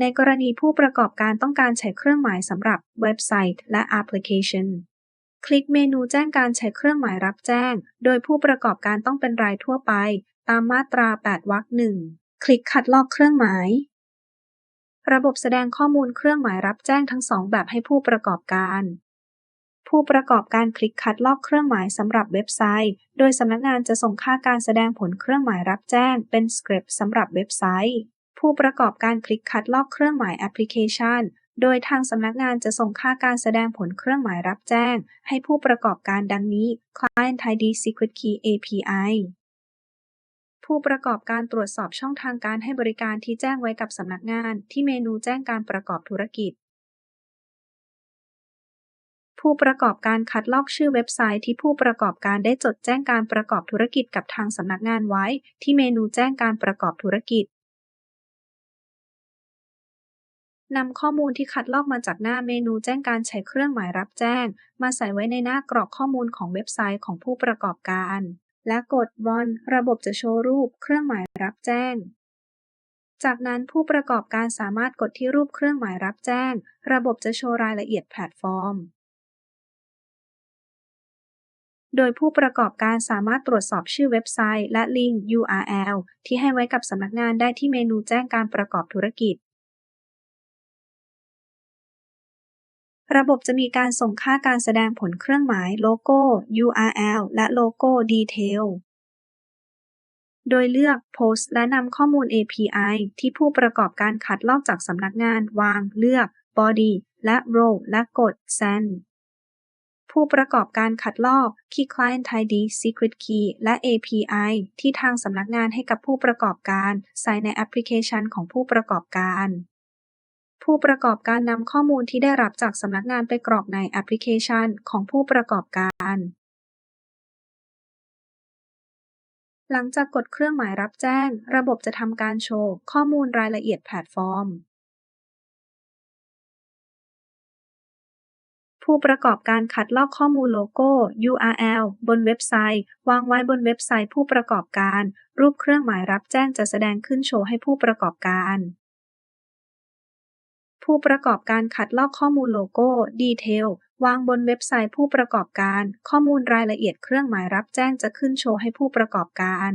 ในกรณีผู้ประกอบการต้องการใช้เครื่องหมายสำหรับเว็บไซต์และแอปพลิเคชัน คลิกเมนูแจ้งการใช้เครื่องหมายรับแจ้ง โดยผู้ประกอบการต้องเป็นรายทั่วไป ตามมาตรา 8วรรคหนึ่งคลิกคัดลอกเครื่องหมาย ระบบแสดงข้อมูลเครื่องหมายรับแจ้งทั้งสองแบบให้ผู้ประกอบการ ผู้ประกอบการคลิกคัดลอกเครื่องหมายสำหรับเว็บไซต์ โดยสำนักงานจะส่งค่าการแสดงผลเครื่องหมายรับแจ้งเป็นสคริปต์สำหรับเว็บไซต์ ผู้ประกอบการคลิกคัดลอกเครื่องหมายแอปพลิเคชัน โดยทางสำนักงานจะส่งค่าการแสดงผลเครื่องหมายรับแจ้ง ให้ผู้ประกอบการดังนี้ Client ID Secret Key API ผู้ประกอบการตรวจสอบช่องทางการให้บริการที่แจ้งไว้กับสำนักงานที่เมนูแจ้งการประกอบธุรกิจ ผู้ประกอบการคัดลอกชื่อเว็บไซต์ที่ผู้ประกอบการได้จดแจ้งการประกอบธุรกิจกับทางสำนักงานไว้ ที่เมนูแจ้งการประกอบธุรกิจ นำข้อมูลที่คัดลอกมาจากหน้าเมนูแจ้งการใช้เครื่องหมายรับแจ้ง มาใส่ไว้ในหน้ากรอกข้อมูลของเว็บไซต์ของผู้ประกอบการ และกด One ระบบจะโชว์รูปเครื่องหมายรับแจ้ง จากนั้นผู้ประกอบการสามารถกดที่รูปเครื่องหมายรับแจ้ง ระบบจะโชว์รายละเอียดแพลตฟอร์ม โดยผู้ประกอบการสามารถตรวจสอบชื่อเว็บไซต์ และลิงก์ URL ที่ให้ไว้กับสำนักงานได้ที่เมนูแจ้งการประกอบธุรกิจ ระบบจะมีการส่งค่าการแสดงผลเครื่องหมาย โลโก้ URL และโลโก้ Detail โดยเลือก Post และนำข้อมูล API ที่ผู้ประกอบการคัดลอกจากสำนักงานวางเลือก Body และ Role และกด Send ผู้ประกอบการคัดลอก Key Client ID Secret Key และ API ที่ทางสำนักงานให้กับผู้ประกอบการ ใส่ในแอปพลิเคชันของผู้ประกอบการ ผู้ประกอบการนำข้อมูลที่ได้รับจากสำนักงานไปกรอกในแอปพลิเคชันของผู้ประกอบการ หลังจากกดเครื่องหมายรับแจ้ง ระบบจะทำการโชว์ข้อมูลรายละเอียดแพลตฟอร์ม ผู้ประกอบการคัดลอกข้อมูลโลโก้ URL บนเว็บไซต์ วางไว้บนเว็บไซต์ผู้ประกอบการ รูปเครื่องหมายรับแจ้งจะแสดงขึ้นโชว์ให้ผู้ประกอบการ ผู้ประกอบการขัดลอกข้อมูลโลโก้ ดีเทล วางบนเว็บไซต์ผู้ประกอบการ ข้อมูลรายละเอียดเครื่องหมายรับแจ้งจะขึ้นโชว์ให้ผู้ประกอบการ